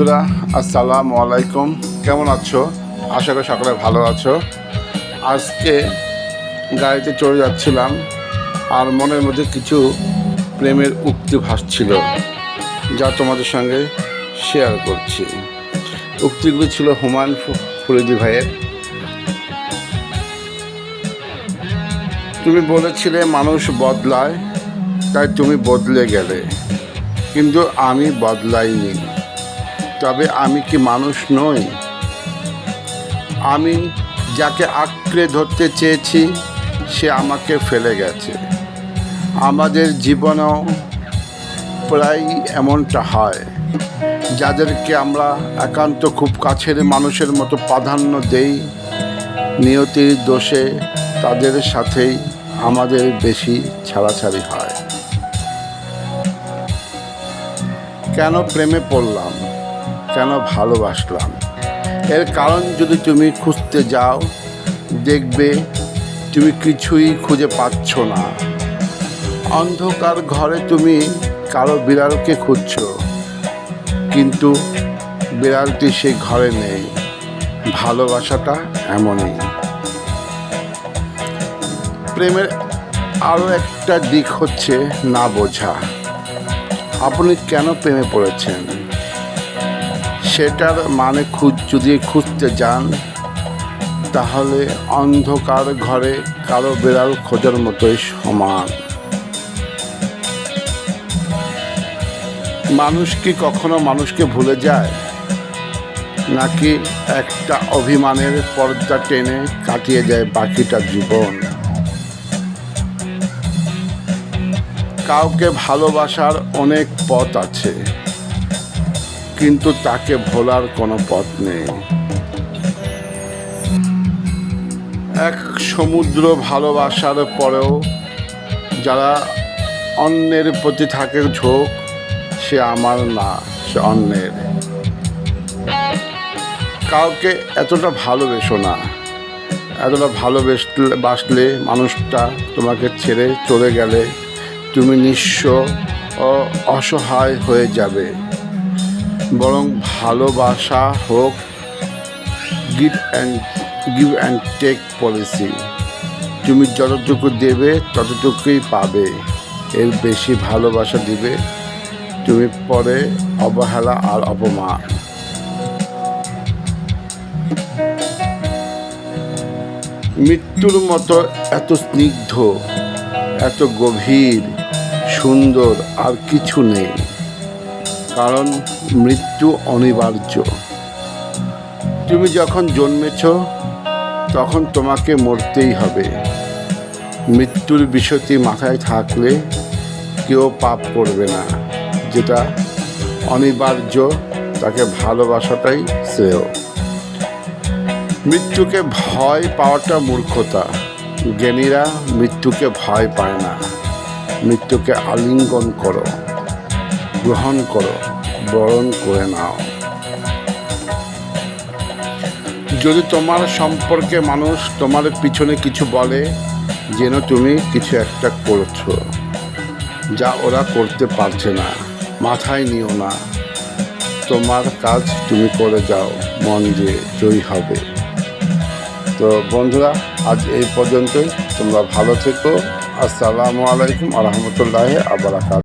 বন্ধুরা, আসসালামু আলাইকুম। কেমন আছো? আশা করি সকলে ভালো আছো। আজকে গাড়িতে চলে যাচ্ছিলাম, আর মনের মধ্যে কিছু প্রেমের উক্তি ভাসছিল, যা তোমাদের সঙ্গে শেয়ার করছি। উক্তিগুলি ছিল হুমায়ুন ফরিদি ভাইয়ের। তুমি বলেছিলে, মানুষ বদলায়, তাই তুমি বদলে গেলে। কিন্তু আমি বদলাইনি। তবে আমি কি মানুষ নই? আমি যাকে আঁকড়ে ধরতে চেয়েছি, সে আমাকে ফেলে গেছে। আমাদের জীবনেও প্রায় এমনটা হয়, যাদেরকে আমরা একান্ত খুব কাছের মানুষের মতো প্রাধান্য দেই, নিয়তির দোষে তাদের সাথেই আমাদের বেশি ছাড়াছাড়ি হয়। কেন প্রেমে পড়লাম? কেন ভালোবাসলাম? এর কারণ যদি তুমি খুঁজতে যাও, দেখবে তুমি কিছুই খুঁজে পাচ্ছ না। অন্ধকার ঘরে তুমি কারও বিড়ালকে খুঁজছো, কিন্তু বিড়ালটি সেই ঘরে নেই। ভালোবাসাটা এমনই। প্রেমের আরও একটা দিক হচ্ছে না বোঝা। আপনি কেন প্রেমে পড়েছেন? সেটার মানে খুঁজ, যদি খুঁজতে যান, তাহলে অন্ধকার ঘরে কারও বিড়াল খোঁজার মতোই সমান। মানুষ কি কখনো মানুষকে ভুলে যায়? নাকি একটা অভিমানের পর্দা টেনে কাটিয়ে যায় বাকিটা জীবন? কাউকে ভালোবাসার অনেক পথ আছে। কিন্তু তাকে ভোলার কোনো পথ নেই। এক সমুদ্র ভালোবাসার পরেও যারা অন্যের প্রতি থাকে ঝোঁক, সে আমার না, সে অন্যের। কাউকে এতটা ভালোবেসো না। এতটা ভালোবেসলে বাসলে মানুষটা তোমাকে ছেড়ে চলে গেলে তুমি নিঃস্ব ও অসহায় হয়ে যাবে। বরং ভালোবাসা হোক give and give and take policy তুমি যতটুকু দেবে, ততটুকুই পাবে। এর বেশি ভালোবাসা দিবে, তুমি পরে অবহেলা আর অপমান। মৃত্যুর মতো এত স্নিগ্ধ, এত গভীর, সুন্দর আর কিছু নেই। কারণ মৃত্যু অনিবার্য। তুমি যখন জন্মেছ, তখন তোমাকে মরতেই হবে। মৃত্যুর বিষয়টি মাথায় থাকলে কেউ পাপ করবে না। যেটা অনিবার্য, তাকে ভালোবাসাটাই শ্রেয়। মৃত্যুকে ভয় পাওয়াটা মূর্খতা। জ্ঞানীরা মৃত্যুকে ভয় পায় না। মৃত্যুকে আলিঙ্গন করো। গ্রহণ করো, বরণ করে নাও। যদি তোমার সম্পর্কে মানুষ তোমার পিছনে কিছু বলে, যেন তুমি কিছু একটা করছ, যা ওরা করতে পারছে না, মাথায় নিও না। তোমার কাজ তুমি করে যাও, মন দিয়ে জয়ী হবে। তো বন্ধুরা, আজ এই পর্যন্তই। তোমরা ভালো থেকো। আসসালামু আলাইকুম আ রহমতুল্লাহ আবরাকাত